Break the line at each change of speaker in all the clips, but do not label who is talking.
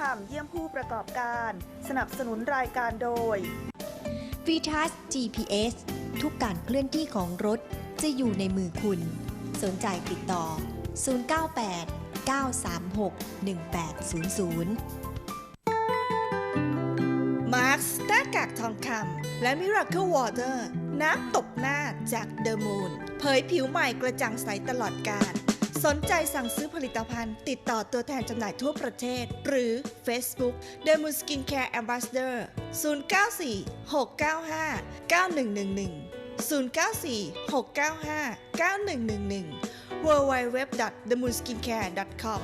รรมเยี่ยมผู้ประกอบการ สนับสนุนรายการโดย
v i t a s GPS ทุกการเคลื่อนที่ของรถจะอยู่ในมือคุณ สนใจติดต่อ 098 936 1800
มาร์คหน้ากากทองคำและ Miracle Water น้ำตบหน้าจาก The Moon เผยผิวใหม่กระจ่างใสตลอดการ สนใจสั่งซื้อผลิตภัณฑ์ ติดต่อตัวแทนจำหน่ายทั่วประเทศ หรือ Facebook The Moon Skincare Ambassador 094 695 9111 094 695 9111 www.themoonskincare.com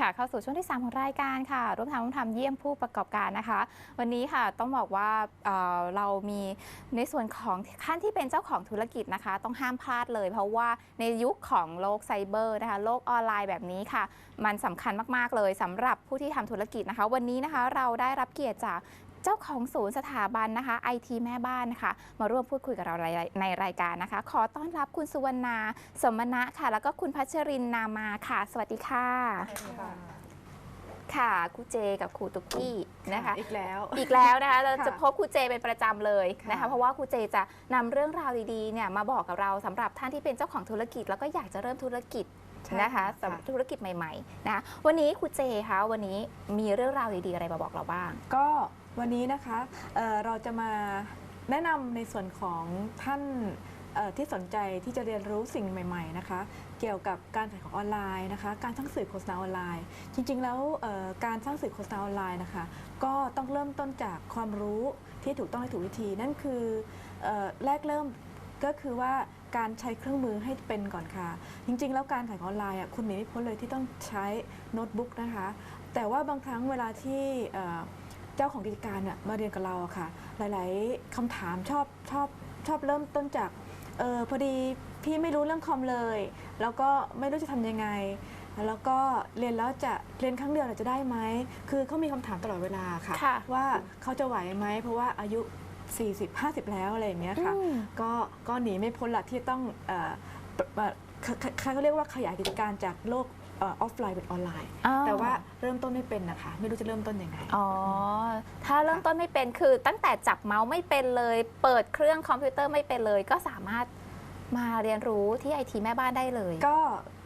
ค่ะเข้าสู่ช่วงที่ 3 ของรายการค่ะร่วมทำร่วมทำเยี่ยมผู้ประกอบการนะคะ วันนี้ค่ะต้องบอกว่าเอ่อเรามีในส่วนของขั้นที่เป็นเจ้าของธุรกิจนะคะ ต้องห้ามพลาดเลย เพราะว่าในยุคของโลกไซเบอร์นะคะ โลกออนไลน์แบบนี้ค่ะ มันสำคัญมากๆเลยสำหรับผู้ที่ทำธุรกิจนะคะ วันนี้นะคะเราได้รับเกียรติจาก เจ้าของศูนย์สถาบันนะคะไอทีแม่บ้านนะคะมาร่วมพูดคุยกับเราในรายการนะคะ ขอต้อนรับคุณสุวรรณาสมณะค่ะ แล้วก็คุณพัชรินนามาค่ะ สวัสดีค่ะค่ะครูเจกับครูตุกกี้นะคะ
อีกแล้ว
อีกแล้วนะคะเรา
ค่ะ
จะพบครูเจเป็นประจำเลยนะคะ
ค่ะ
เพราะว่าครูเจจะนำเรื่องราวดีๆเนี่ยมาบอกกับเราสำหรับท่านที่เป็นเจ้าของธุรกิจ แล้วก็อยากจะเริ่มธุรกิจ
ใช่
นะคะสำหรับธุรกิจใหม่ๆนะคะวันนี้ครูเจคะวันนี้มีเรื่องราวดีๆอะไรมาบอกเราบ้าง
ก็ วันนี้นะคะเเราจะมาแนะนำในส่วนของท่านที่สนใจที่จะเรียนรู้สิ่งใหม่ๆนะคะ เกี่ยวกับการขายของออนไลน์นะคะ การสร้างสื่อโฆษณาออนไลน์ จริงๆ แล้วการสร้างสื่อโฆษณาออนไลน์นะคะ ก็ต้องเริ่มต้นจากความรู้ที่ถูกต้องและถูกวิธี นั่นคือออแรกเริ่มก็คือว่าการใช้เครื่องมือให้เป็นก่อนค่ะ จริง ๆ แล้วการขายของออนไลน์คุณหนีไม่พ้นเลยที่ต้องใช้โน้ตบุ๊กนะคะ แต่ว่าบางครั้งเวลาที่ เอ่อเจ้าของกิจการเนี่ยมาเรียนกับเราอะค่ะ หลาย ๆคำถามชอบชอบชอบเริ่มต้นจากเออพอดีพี่ไม่รู้เรื่องคอมเลย แล้วก็ไม่รู้จะทำยังไง แล้วก็เรียนแล้วจะเรียนครั้งเดียวเนี่ยจะได้ไหมคือเขามีคำถามตลอดเวลาค่ะ
ค่ะ
ว่าเขาจะไหวไหมเพราะว่าอายุ 40 50 แล้วอะไรอย่างเงี้ยค่ะ
อืม
ก็ก็หนีไม่พ้นละที่ต้องเอ่อเอ่อเขาเขาเขาเรียกว่าขยายกิจการจากโลก เออฟไลน์เป็นออนไลน์
อ๋อ
แต่ว่าเริ่มต้นไม่เป็นนะคะ ไม่รู้จะเริ่มต้นยังไง
อ๋อ ถ้าเริ่มต้นไม่เป็นคือตั้งแต่จับเมาส์ไม่เป็นเลย เปิดเครื่องคอมพิวเตอร์ไม่เป็นเลย ก็สามารถมาเรียนรู้ที่ไอทีแม่บ้านได้เลย
ก็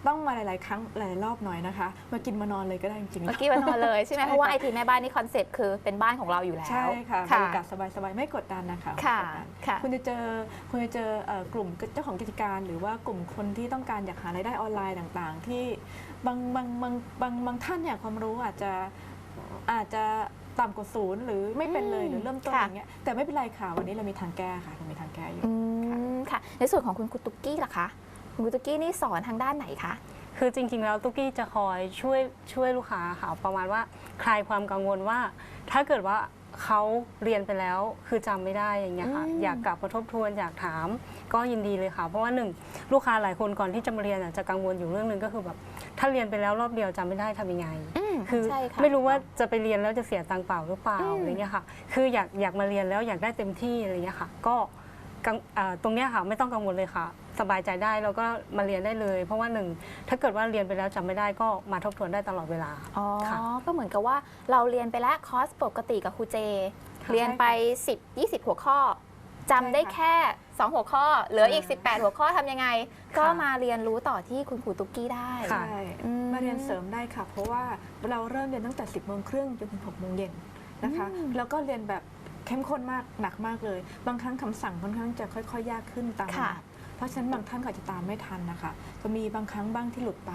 ต้องมาหลาย ๆ ครั้งหลายๆรอบหน่อยนะคะ มากินมานอนเลยก็ได้จริงๆ
เมื่อกี้วันนอนเลยใช่ไหม
ใช่
เพราะว่า
ค่ะ
ไอทีแม่บ้านนี่คอนเซ็ปต์คือเป็นบ้านของเราอยู่แล้ว
ใช่ค่ะบร
ค่ะ
รยากาศสบาย ๆ ไม่กดดันนะคะ
ค่ะ
ไม่กดดัน
ค่ะ
คุณจะเจอคุณจะเจอเอ่อกลุ่มเจ้าของกิจการหรือว่ากลุ่มคนที่ต้องการอยากหารายได้ออนไลน์ต่าง ๆ ที่บางบางบางบางบางท่านเนี่ยความรู้อาจจะอาจจะต่ำกว่าศูนย์หรือไม่เป็นเลย
อืม
หรือเริ่มต้น
ค่ะ
อย่างเงี้ยแต่ไม่เป็นไรค่ะวันนี้เรามีทางแก้ค่ะเรามีทางแก้อยู่
อืมค่ะในส่วนของคุณกุตุกกี้ล่ะคะ คุณกุตุกกี้นี่สอนทางด้านไหนคะ
คือจริงๆ แล้วตุ๊กกี้จะคอยช่วยช่วยลูกค้าค่ะประมาณว่าคลายความกังวลว่า ถ้าเกิดว่าเขาเรียนไปแล้วคือจำไม่ได้อย่างเงี้ยค่ะ
อืม
อยากกลับมาทบทวนอยากถาม ก็ยินดีเลยค่ะ เพราะว่าหนึ่งลูกค้าหลายคนก่อนที่จะมาเรียนอาจจะกังวลอยู่เรื่องหนึ่งก็คือแบบถ้าเรียนไปแล้วรอบเดียวจำไม่ได้ทำยังไง
อืม
คือ
ใช่ค่ะ
ไม่รู้ว่าจะไปเรียนแล้วจะเสียตังค์เปล่าหรือเปล่า
อืม
อะไรเงี้ยค่ะ คืออยากอยากมาเรียนแล้วอยากได้เต็มที่อะไรเงี้ยค่ะ ก็ กังอ่าตรงเนี้ยค่ะไม่ต้องกังวลเลยค่ะ สบายใจได้แล้วก็มาเรียนได้เลย เพราะว่าหนึ่งถ้าเกิดว่าเรียนไปแล้วจำไม่ได้ก็มาทบทวนได้ตลอดเวลา
อ๋อ
ค่ะ
ก็เหมือนกับว่าเราเรียนไปแล้วคอร์สปกติกับครูเจ
ค่ะ
เรียนไป 10 20 หัวข้อจำได้
ใช่ค่ะ
แค่ 2 หัวข้อ เหลืออีก
อ่า
18 หัวข้อทำยังไง ก็
ค่ะ
มาเรียนรู้ต่อที่คุณครูตุกกี้ได้
ค่ะ
ใช่
อืม
มาเรียนเสริมได้ค่ะ เพราะว่าเราเริ่มเรียนตั้งแต่ 10โมงครึ่งจนถึง6โมงเย็นนะคะ
อืม
แล้วก็เรียนแบบ เข้มข้นมากหนักมากเลย บางครั้งคำสั่งค่อนข้างจะค่อยๆ ยากขึ้นตามลำ
ค่ะ
ดับเพราะฉะนั้นบางท่านก็อาจจะตามไม่ทันนะคะ จะมีบางครั้งบ้างที่หลุดไป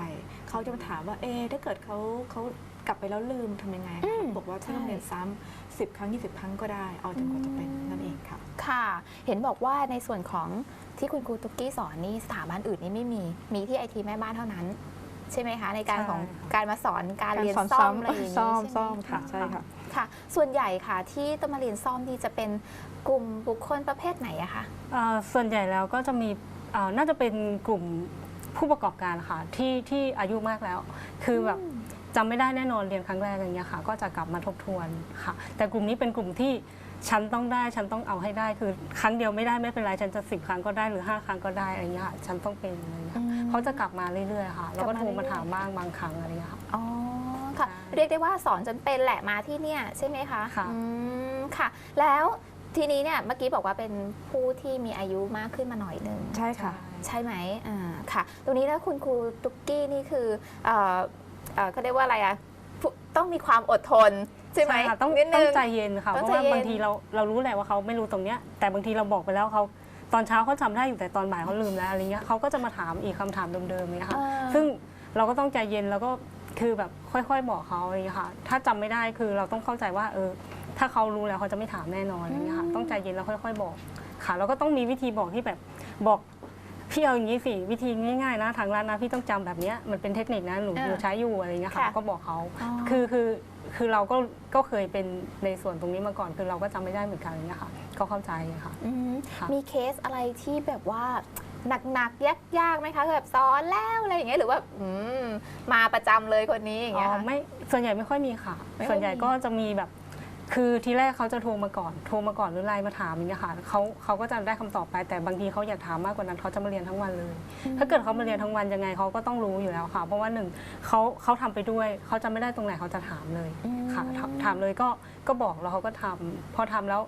เขาจะมาถามว่าเอ๊ะถ้าเกิดเขาเขากลับไปแล้วลืมทำยังไง
อืม
บอกว่า
ใช่
ที่ต้องเรียนซ้ำ10ครั้ง 20 ครั้งก็ได้เอาจนกว่าจะเป็นนั่นเองค่ะ
ค่ะ เห็นบอกว่าในส่วนของที่คุณครูตุกกี้สอนนี่สถาบันอื่นนี่ไม่มี มีที่ไอทีแม่บ้านเท่านั้น ใช่ไหมคะ ในการ
ใช่
ของ
ค่ะ
การมาสอนการเรียน
การสอน
ซ่อม
ซ้ำ
อะไรอย่างนี้
ซ่อม
ใช่ไห
ซ่อมค่ะใช่ค่ะ
ค่ะ ส่วนใหญ่ค่ะที่ต้องมาเรียนซ่อมนี่จะเป็นกลุ่มบุคคลประเภทไหนอะคะ
เอ่อส่วนใหญ่แล้วก็จะมีเอ่อน่าจะเป็นกลุ่มผู้ประกอบการค่ะที่ที่อายุมากแล้ว คือแบบจำไม่ได้แน่นอนเรียนครั้งแรกอย่างเงี้ยค่ะ ก็จะกลับมาทบทวนค่ะ แต่กลุ่มนี้เป็นกลุ่มที่ฉันต้องได้ฉันต้องเอาให้ได้คือครั้งเดียวไม่ได้ไม่เป็นไรฉันจะสิบครั้งก็ได้หรือห้าครั้งก็ได้อะไรเงี้ยค่ะฉันต้องเป็นอะไรเงี้ย
อืม
เขาจะกลับมาเรื่อยๆค่ะแล้วก็
กลับมา
โทรมา
เรื่อยๆ
ถามบ้างบางครั้งอะไรเงี้ยค่ะ
อ๋อ ค่ะ
ใช่
เรียกได้ว่าสอนจนเป็นแหละมาที่เนี่ยใช่ไหมคะ
ค่ะ
อืมค่ะ แล้วทีนี้เนี่ยเมื่อกี้บอกว่าเป็นผู้ที่มีอายุมากขึ้นมาหน่อยหนึ่ง
ใช่ค่ะ
ใช่ไหมอ่าค่ะ ตรงนี้แล้วคุณครูตุ๊กกี้นี่คือเอ่อเอ่อเขาเรียกว่าอะไรอะผู้ต้องมีความอดทน ใช่ไหม
ค่ะต้อง
นิด
ต้
นึ
อง
ง
ใจเย็นค่ะ
ต้
เพ
อง
ราะว่า
ใจเย็น
บางทีเราเรารู้แหละว่าเขาไม่รู้ตรงเนี้ยแต่บางทีเราบอกไปแล้วเขาตอนเช้าเขาจำได้อยู่แต่ตอนบ่ายเขาลืมแล้วอะไรเงี้ยเขาก็จะมาถามอีกคำถามเดิมๆเนี่ยค่ะ
อ่า
ซึ่งเราก็ต้องใจเย็นแล้วก็ คือแบบค่อยๆ บอกเขาอะไรอย่างเงี้ยค่ะ ถ้าจำไม่ได้คือเราต้องเข้าใจว่าเออ ถ้าเขารู้แล้วเขาจะไม่ถามแน่นอนอะไรอย่างเงี้ยค่ะ ต้องใจเย็นแล้วค่อยๆ บอก ค่ะแล้วก็ต้องมีวิธีบอกที่แบบบอกพี่เอาอย่างนี้สิวิธีง่ายๆนะทางร้านนะพี่ต้องจำแบบเนี้ยมันเป็นเทคนิคนะหนู
อ่า
หนูใช้อยู่อะไรอย่างเงี้ยค่ะ
ค่ะ
ก็บอกเขา
อ๋อ
คือคือคือเราก็ก็เคยเป็นในส่วนตรงนี้มาก่อน คือเราก็จำไม่ได้เหมือนกันอะไรอย่างเงี้ยค่ะก็เข้าใจค่ะ
อืม
ค่ะ
มีเคสอะไรที่แบบว่า หนักๆยากๆไหมคะแบบซ้อนแล้วอะไรอย่างเงี้ยหรือว่าอืมมาประจำเลยคนนี้อย่าง
อ๋
เงี้ย
อ
ค่ะ
ไม่ส่วนใหญ่ไม่ค่อยมีค่ะ
ไม่ค่อยมี
ส่วนใหญ่ก็จะมีแบบ คือทีแรกเขาจะโทรมาก่อน โทรมาก่อนหรือไลน์มาถามอย่างเงี้ยค่ะเขาเขาก็จะได้คำตอบไปแต่บางทีเขาอยากถามมากกว่านั้นเขาจะมาเรียนทั้งวันเลย ถ้าเกิดเขามาเรียนทั้งวันยังไงเขาก็ต้องรู้อยู่แล้วค่ะ เพราะว่าหนึ่งเขาเขาทำไปด้วยเขาจะไม่ได้ตรงไหนเขาจะถามเลยค่ะถามถามเลยก็ก็บอกแล้วเขาก็ทำพอทำแล้ว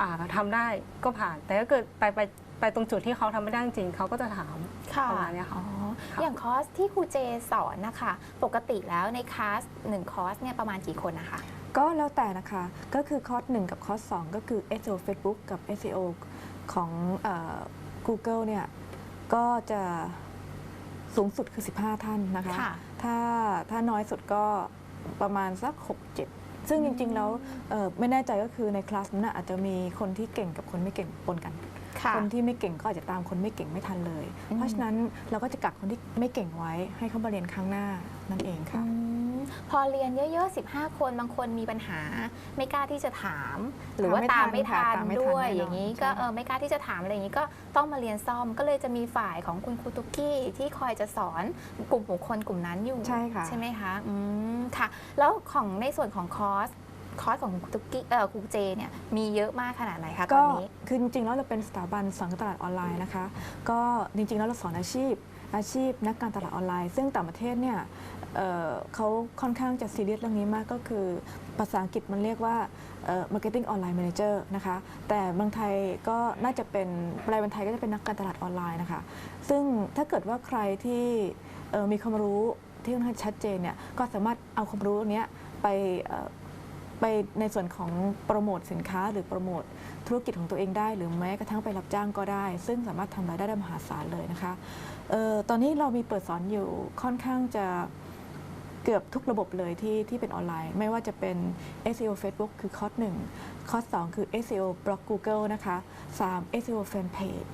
อ่าทำได้ก็ผ่าน แต่ถ้าเกิดไปไป ไปตรงจุดที่เขาทำไม่ได้จริงๆเขาก็จะถาม
ค่ะ
ประมาณเนี้ยค่ะ
อ๋อ
ค่ะ
อย่างคอร์สที่ครูเจสอนนะคะ ปกติแล้วในคลาสหนึ่งคอร์สเนี่ยประมาณกี่คนนะคะ
ก็แล้วแต่นะคะ ก็คือคอร์ส1กับคอร์ส2ก็คือ SEO Facebook กับ SEO ของเอ่อ Google เนี่ย ก็จะสูงสุดคือ 15 ท่านนะคะ
ค่ะ
ถ้าถ้าน้อยสุดก็ประมาณสัก 6 7 ซึ่งจริง ๆ แล้วเอ่อไม่แน่ใจก็คือในคลาสนั้นนะอาจจะมีคนที่เก่งกับคนไม่เก่งปนกัน
ค่ะ
คนที่ไม่เก่งก็อาจจะตามคนไม่เก่งไม่ทันเลย
อืม
เพราะฉะนั้นเราก็จะกักคนที่ไม่เก่งไว้ให้เขามาเรียนครั้งหน้านั่นเองค่ะ
อืมพอเรียนเยอะๆ 15 คนบางคนมีปัญหา ไม่กล้าที่จะถาม หรือว่าตามไม่ทัน
ตามไม่ทัน
ด้วย
แน่นอน
อย่างนี้ก็
ใช่
เออไม่กล้าที่จะถามอะไรอย่างนี้ก็ต้องมาเรียนซ่อมก็เลยจะมีฝ่ายของคุณครูตุกกี้ที่คอยจะสอนกลุ่มบุคคลกลุ่มนั้นอยู่
ใช่ค่ะ
ใช่ไหมคะอืมค่ะ แล้วของในส่วนของคอร์ส คอร์สของครูตุกกี้เออครูเจเนี่ยมีเยอะมากขนาดไหนคะตอ
ก็
นนี้
คือจริงๆแล้วเราเป็นสถาบันสอนการตลาดออนไลน์นะคะ ก็จริงๆแล้วเราสอนอาชีพ อาชีพนักการตลาดออนไลน์ ซึ่งต่างประเทศเนี่ยเอ่อเขาค่อนข้างจะซีเรียสเรื่องนี้มากก็คือ ภาษาอังกฤษมันเรียกว่าเอ่อ marketing online manager นะคะ แต่เมืองไทยก็น่าจะเป็นแปลเป็นไทยก็จะเป็นนักการตลาดออนไลน์นะคะ ซึ่งถ้าเกิดว่าใครที่เอ่อมีความรู้ที่ค่อนข้างชัดเจนเนี่ยก็สามารถเอาความรู้เนี้ยไปเอ่อ ไปในส่วนของโปรโมทสินค้า หรือโปรโมทธุรกิจของตัวเองได้ หรือแม้กระทั่งไปรับจ้างก็ได้ ซึ่งสามารถทำรายได้ได้มหาศาลเลยนะคะออตอนนี้เรามีเปิดสอนอยู่ค่อนข้างจะเกือบทุกระบบเลยที่ที่เป็นออนไลน์ ไม่ว่าจะเป็น SEO Facebook คือคอร์ส1คอร์ส2คือ SEO บล็อก Google นะคะ3 SEO Fanpage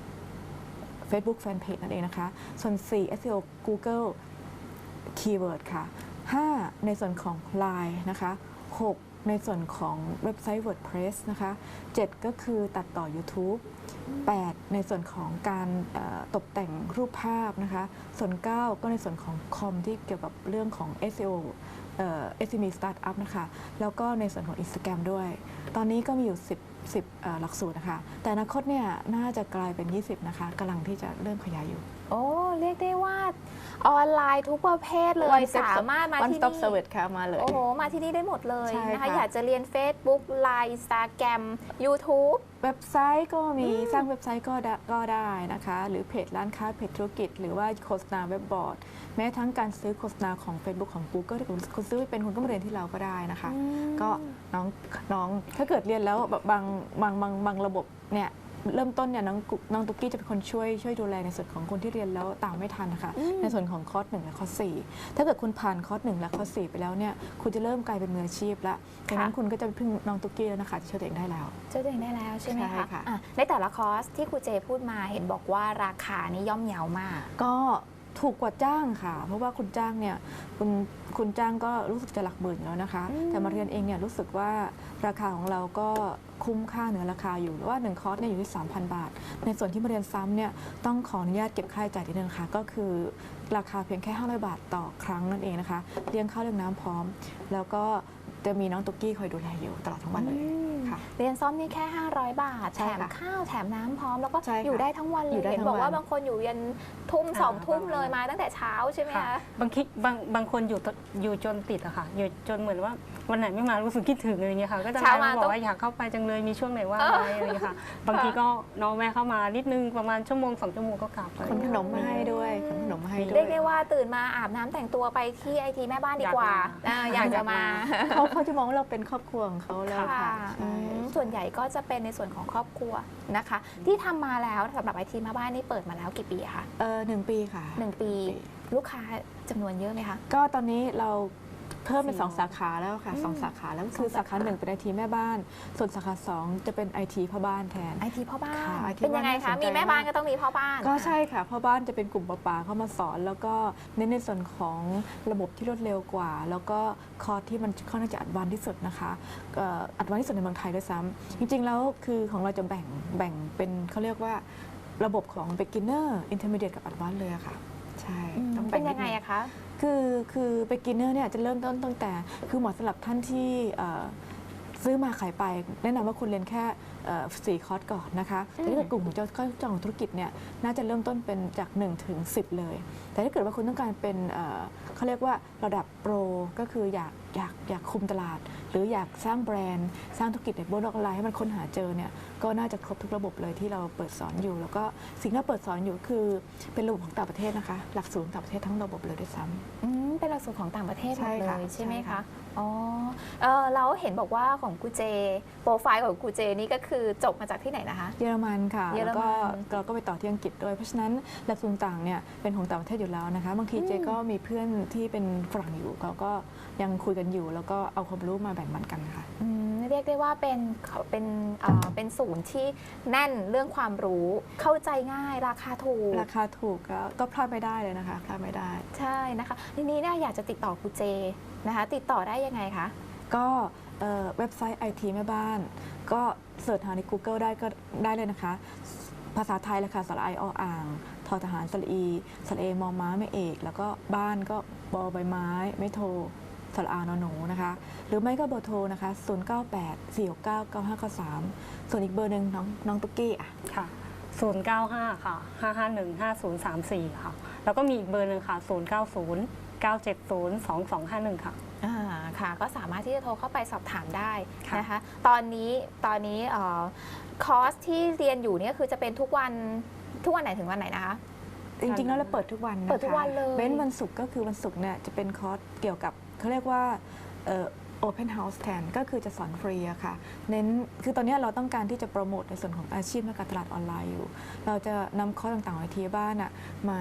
Facebook Fanpage นั่นเองนะคะ ส่วน 4 SEO Google Keyword ค่ะ 5 ในส่วนของ Line นะคะ 6 ในส่วนของเว็บไซต์ WordPress นะคะ 7 ก็คือตัดต่อ YouTube 8 ในส่วนของการตกแต่งรูปภาพนะคะ ส่วน 9 ก็ในส่วนของคอมที่เกี่ยวกับเรื่องของ SEO เอ่อ SME Startup นะคะ แล้วก็ในส่วนของ Instagram ด้วย ตอนนี้ก็มีอยู่ 10 10หลักสูตรนะคะ แต่อนาคตเนี่ยน่าจะกลายเป็น 20 นะคะกำลังที่จะเริ่มขยายอยู่
โอ้ เรียกได้ว่าออนไลน์ทุกประเภทเลย
One stop
สามารถมา
One
ที่
stop
นี่
service ค่ะมาเลย
โอ้โห มาที่นี่ได้หมดเลย
ใช่
นะคะ
ค่ะ
อยากจะเรียน Facebook Line Instagram YouTube
เว็บไซต์ก็มีสร้างเว็บไซต์ก็ได้ก็ได้นะคะ หรือเพจร้านค้าเพจธุรกิจ หรือว่าโฆษณาเว็บบอร์ด แม้ทั้งการซื้อโฆษณาของ Facebook ของ Google ที่คุณคุณซื้อเป็นคุณก็มาเรียนที่เราก็ได้นะคะ ก็น้องน้องถ้าเกิดเรียนแล้วแบบบางบางบางบางระบบเนี่ย เริ่มต้นเนี่ยน้องกุน้องตุ๊กกี้จะเป็นคนช่วยช่วยดูแลในส่วนของคนที่เรียนแล้วตามไม่ทันนะคะในส่วนของคอร์สหนึ่งและคอร์สสี่ถ้าเกิดคุณผ่านคอร์สหนึ่งและคอร์สสี่ไปแล้วเนี่ยคุณจะเริ่มกลายเป็นมืออาชีพแล้วดังนั้นคุณก็จะพึ่งน้องตุ๊กกี้แล้วนะคะที่ช่วยตัวเองได้แล้ว
เจอตัวเองได้แล้วใช่ไหม
ใช่
คะ
ค่ะ
อะในแต่ละคอร์สที่ครูเจพูดมาเห็นบอกว่าราคานี่ย่อมเยาวมาก
ก็ถูกกว่าจ้างค่ะ เพราะว่าคุณจ้างเนี่ยคุณคุณจ้างก็รู้สึกจะหลักหมื่นอยู่แล้วนะคะ
อืม
แต่มาเรียนเองเนี่ยรู้สึกว่า ราคาของเราก็คุ้มค่าเหนือราคาอยู่หรือว่า 1 คอร์สเนี่ยอยู่ที่ 3,000 บาท ในส่วนที่มาเรียนซ้ำเนี่ยต้องขออนุญาตเก็บค่าใช้จ่ายนิดนึงค่ะก็คือราคาเพียงแค่ 500 บาทต่อครั้งนั่นเองนะคะเลี้ยงข้าวเลี้ยงน้ำพร้อม แล้วก็ จะมีน้องตุ๊กกี้คอยดูแลอยู่ตลอดทั้งวันเลยค่ะ
เรียนซ่อมนี่แค่ 500 บาท
ใช่
แถม
ค่ะ
ข้าวแถมน้ำพร้อม แล้วก็
ใช่ค่ะ
อยู่ได้ทั้งวันเล
อยู่
ย
ได้
เห็น
ทั้ง
บอกว่า
วัน
บางคนอยู่ยันทุ่ม
ค่ะ
สองทุ่ม
ประมาณ
เลยมาตั้งแต่เช้าใช่ไหม
ค่ะ
คะ
บางทีบางบางคนอยู่ตอยู่จนติดอะค่ะ อยู่จนเหมือนว่าวันไหนไม่มารู้สึกคิดถึงอะไรอย่างเงี้ยค่ะ ก็จะ
เช้า
ไลน์
มา
มาบอ
ต้อง
กว่าอยากเข้าไปจังเลยมีช่วงไหนว่าง
เออ
ไหมอะไรอย่างเงี้ยค่ะ บางทีก็น้องแม่เข้ามานิดนึงประมาณชั่วโมงสองชั่วโมงก็กลับอะไรอ
ขน
ย่าง
ข
เงี้ย
นมมาให้ด้วยขนขน มมาให้ด้
เรี
วย
กได้ว่าตื่นมาอาบน้ำแต่งตัวไปที่ไอทีแม่บ้านดีกว่า
อยากมา
อ่าอยากจะมา
เขาเขาจะมองว่าเราเป็นครอบครัวของเขาแล้ว
ค่ะ
ค่ะ
อื
ใช่
มส่วนใหญ่ก็จะเป็นในส่วนของครอบครัวนะคะ ที่ทำมาแล้วสำหรับไอทีแม่บ้านนี่เปิดมาแล้วกี่ปีอะคะ
เออหนึ่งปีค่ะ
หนึ่งปีลูกค้าจำนวนเยอะไหมคะ
ก็ตอนนี้เรา เพิ่มเป็น
สี่
สองสาขาแล้วค่ะ
อืม
สองสาขาแล้วก็คือ
สอง
สา
สา
ขา
ขา
หนึ่งเป็นไอทีแม่บ้าน ส่วนสาขาสองจะเป็นไอทีพ่อบ้านแทน
ไอทีพ่อบ้าน
ค่ะ IT
เป็นยังไง
บ้าน
คะ
น่าสนใจ
มีแม่บ้าน
มาก
ก็ต้องมีพ่อบ้าน
ก็ใช่ค่ะพ่อบ้านจะเป็นกลุ่มปป่าเข้ามาสอน แล้วก็เน้นในส่วนของระบบที่รวดเร็วกว่า แล้วก็คอร์สที่มันค่อนข้างจะอัดวันที่สุดนะคะเอ่ออัดวันที่สุดในเมืองไทยด้วยซ้ำจริง ๆ แล้วคือของเราจะแบ่งแบ่งเป็นเขาเรียกว่าระบบของ beginner intermediate กับ advanced เลยอะค่ะ ใช่
อืม
ต้อง
เป็
แบ่
น
ง
ยังไง
ดนึ
อะคะ
คือคือเบกินเนอร์เนี่ยจะเริ่มต้นตั้งแต่ คือเหมาะสำหรับท่านที่เอ่อซื้อมาขายไป แนะนำว่าคุณเรียนแค่เอ่อสี่คอร์สก่อนนะคะ
อืม
แต่ถ้าเกิดกลุ่มของเจ้าเจ้าของธุรกิจเนี่ยน่าจะเริ่มต้นเป็นจาก1ถึง10 เลย แต่ถ้าเกิดว่าคุณต้องการเป็นเอ่อเขาเรียกว่าระดับโปรก็คืออยาก อยากอยากคุมตลาด หรืออยากสร้างแบรนด์ สร้างธุรกิจในบนโลกออนไลน์ให้มันค้นหาเจอเนี่ยก็น่าจะครบทุกระบบเลยที่เราเปิดสอนอยู่ แล้วก็สิ่งที่เราเปิดสอนอยู่คือเป็นระบบของต่างประเทศนะคะ หลักสูตรของต่างประเทศทั้งระบบเลยด้วยซ้ำ
อืมเป็นหลักสูตรของต่างประเทศหม
ใช่
ดเล
ค่ะ
ยใช่ไหม
ใช่
คะ
ค่ะ
อ๋อเออเราเห็นบอกว่าของกูเจ โปรไฟล์ของกูเจนี่ก็คือจบมาจากที่ไหนนะคะ
เยอรมันค่ะ
เยอร
แล้วก็
มัน
เราก็ไปต่อที่อังกฤษด้วย เพราะฉะนั้นหลักสูตรต่างเนี่ยเป็นของต่างประเทศอยู่แล้วนะคะ บางที
อืม
เจก็มีเพื่อนที่เป็นฝรั่งอยู่เขาก็ยังคุยกันอยู่ แล้วก็เอาความรู้มาแบ่งปันกันค่ะ
อืมเรียกได้ว่าเป็นเขาเป็นเอ่อเป็นศูนย์ที่แน่นเรื่องความรู้เข้าใจง่ายราคาถูก
ราคาถูกก็ก็พลาดไม่ได้เลยนะคะพลาดไม่ได้
ใช่นะคะ ทีนี้เนี่ยอยากจะติดต่อกูเจนะคะ ติดต่อได้ยังไงคะ
ก็เอ่อเว็บไซต์ไอทีแม่บ้าน ก็เสิร์ชหาใน Google ได้ก็ได้เลยนะคะ ภาษาไทยเลยค่ะสระไอออ่างทอทหารสระอีสระเอมอม้าไม่เอก แล้วก็บ้านก็บอใบไม้ ไม่โทร สระอานอนหนูนะคะ หรือไม่ก็เบอร์โทรนะคะ 098 469 9593 ส่วนอีกเบอร์หนึ่งน้องน้องตุ๊กกี้อะ
ค่ะ 095 ค่ะ 551 5034 ค่ะ แล้วก็มีอีกเบอร์หนึ่งค่ะ 090 970 2251 ค่ะ
อ่าค่ะ ก็สามารถที่จะโทรเข้าไปสอบถามได้
ค่ะ
นะคะ ตอนนี้ตอนนี้เอ่อคอร์สที่เรียนอยู่เนี่ยคือจะเป็นทุกวันทุกวันไหนถึงวันไหนนะคะ
จริงๆแล้วเราเปิดทุกวันนะคะ
เปิดทุกวันเลย
เว้นวันศุกร์ก็คือวันศุกร์เนี่ยจะเป็นคอร์สเกี่ยวกับ เขาเรียกว่าเอ่อ Open House แทนก็คือจะสอนฟรีอะค่ะ เน้นคือตอนนี้เราต้องการที่จะโปรโมทในส่วนของอาชีพและการตลาดออนไลน์อยู่ เราจะนำคอต่างๆในทีบ้านอะมา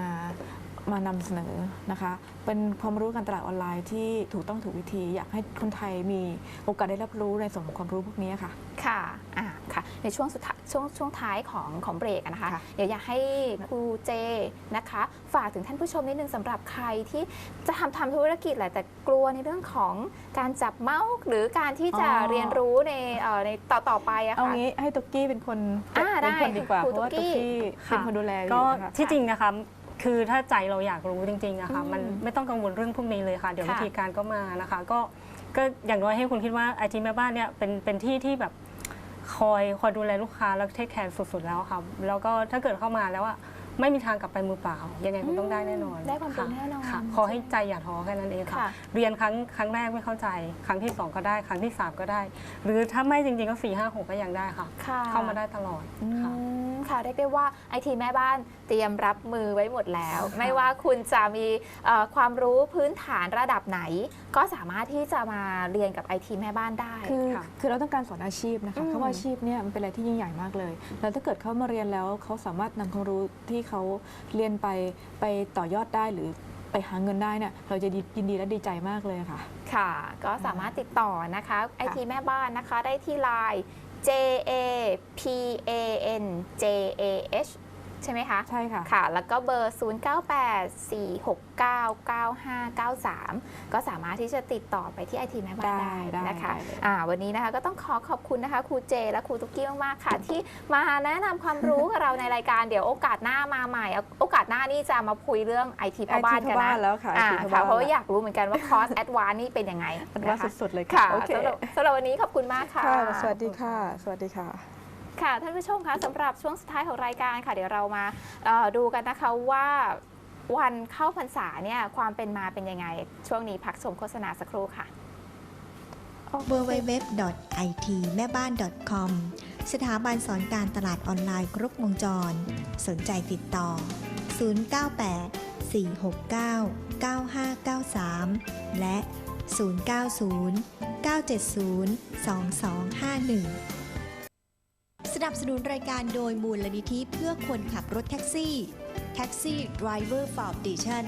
มานำเสนอนะคะ เป็นความรู้การตลาดออนไลน์ที่ถูกต้องถูกวิธี อยากให้คนไทยมีโอกาสได้รับรู้ในส่วนของความรู้พวกนี้ค่ะ
ค่ะอ่า ค่ะ ในช่วงสุดท้ายช่วงช่วงท้ายของของเบรกอะนะคะ
ค่ะ
เดี๋ยวอยากให้ครูเจนะคะ ฝากถึงท่านผู้ชมนิดนึงสำหรับใครที่จะทำทำธุรกิจแหละแต่กลัวในเรื่องของการจับเมาส์หรือการที่จะ
อ๋อ
เรียนรู้ในเอ่อในต่อต่อไปอะ
เอา
ค่ะ
งี้ให้ตุ๊กกี้เป็นคน
อ่า
เป็นคน
ได้
ดีกว่า
ครู
เพราะว่า
ตุ๊
ตุ๊
ก
ก
กี้
กี้
ค่ะ
เป็นคนดูแลอยู่
ก็
นะคะ
ที่จริงนะคะคือถ้าใจเราอยากรู้จริงๆอะค่ะ
อืม
มันไม่ต้องกังวลเรื่องพวกนี้เลยค่ะ เดี๋ยว
ค่ะ
วิธีการก็มานะคะ ก็ก็อย่างน้อยให้คุณคิดว่าไอทีแม่บ้านเนี่ยเป็นเป็นที่ที่แบบ คอยคอยดูแลลูกค้าแล้วเทคแคร์สุดๆแล้วค่ะแล้วก็ถ้าเกิดเข้ามาแล้วอะไม่มีทางกลับไปมือเปล่า ยังไงคุณต้องได้แน่นอน
ได้ความรู้แน่นอน
ค่ะขอให้ใจอย่าท้อแค่นั้นเองค่ะ
ค่ะ
เรียนครั้งครั้งแรกไม่เข้าใจ ครั้งที่สองก็ได้ ครั้งที่สามก็ได้ หรือถ้าไม่จริงๆก็สี่ห้าหกก็ยังได้ค่ะ
ค่ะ
เข้ามาได้ตลอด
อื
ค่ะ
ม ค่ะเรียกได้ว่าไอทีแม่บ้านเตรียมรับมือไว้หมดแล้ว ไม่ว่าคุณจะมีเอ่อความรู้พื้นฐานระดับไหน ก็สามารถที่จะมาเรียนกับไอทีแม่บ้านได้
คือ
ค่ะ
คือเราต้องการสอนอาชีพนะคะ
อืม
คำว่าอาชีพเนี่ยมันเป็นอะไรที่ยิ่งใหญ่มากเลย แล้วถ้าเกิดเขามาเรียนแล้วเขาสามารถนำความรู้ที่เขาเรียนไปไปต่อยอดได้หรือไปหาเงินได้เนี่ยเราจะดียินดีและดีใจมากเลยค่ะ
ค่ะ ก็สามารถติดต่อนะคะไอทีแม่บ้านนะคะได้ที่ไลน์ J A P A N J A H ใช่ไหมคะ
ใช่ค่ะ
ค่ะ แล้วก็เบอร์ 0984699593 ก็สามารถที่จะติดต่อไปที่ไอทีแม่บ้าน
ได้
ได้
ได้
นะคะ
ได้เลย
อ่าวันนี้นะคะก็ต้องขอขอบคุณนะคะครูเจ และครูตุ๊กกี้มากๆค่ะ ที่มาแนะนำความรู้กับเราในรายการเดี๋ยวโอกาสหน้ามาใหม่โอกาสหน้านี่จะมาคุยเรื่องไอทีพ่อบ้านกัน
ไอทีพ่อ
นะ
บ้านแล้วค่ะ
อ่า
ไอทีพ่อ
ค่ะ
บ้าน
เพราะว่า
แล้ว
อยากรู้เหมือนกันว่าคอร์สแอดวานนี่เป็นยังไง
มันว่า
นะคะ
สุดๆเลย
ค่ะ
โอเค
สำหรับสำหรับวันนี้ขอบคุณมากค่ะ
ค่ะ สวัสดีค่ะ สวัสดีค่ะ
ค่ะท่านผู้ชมคะสำหรับช่วงสุดท้ายของรายการค่ะ เดี๋ยวเรามาดูกันนะคะว่าวันเข้าพรรษาเนี่ยความเป็นมาเป็นยังไง ช่วงนี้พักชมโฆษณาสักครู่ค่ะ
www.itmeban.com สถาบันสอนการตลาดออนไลน์ครบวงจร สนใจติดต่อ 098 469 9593 และ 090 970 2251 สนับสนุนรายการโดยมูลนิธิเพื่อคนขับรถแท็กซี่ Taxi Driver Foundation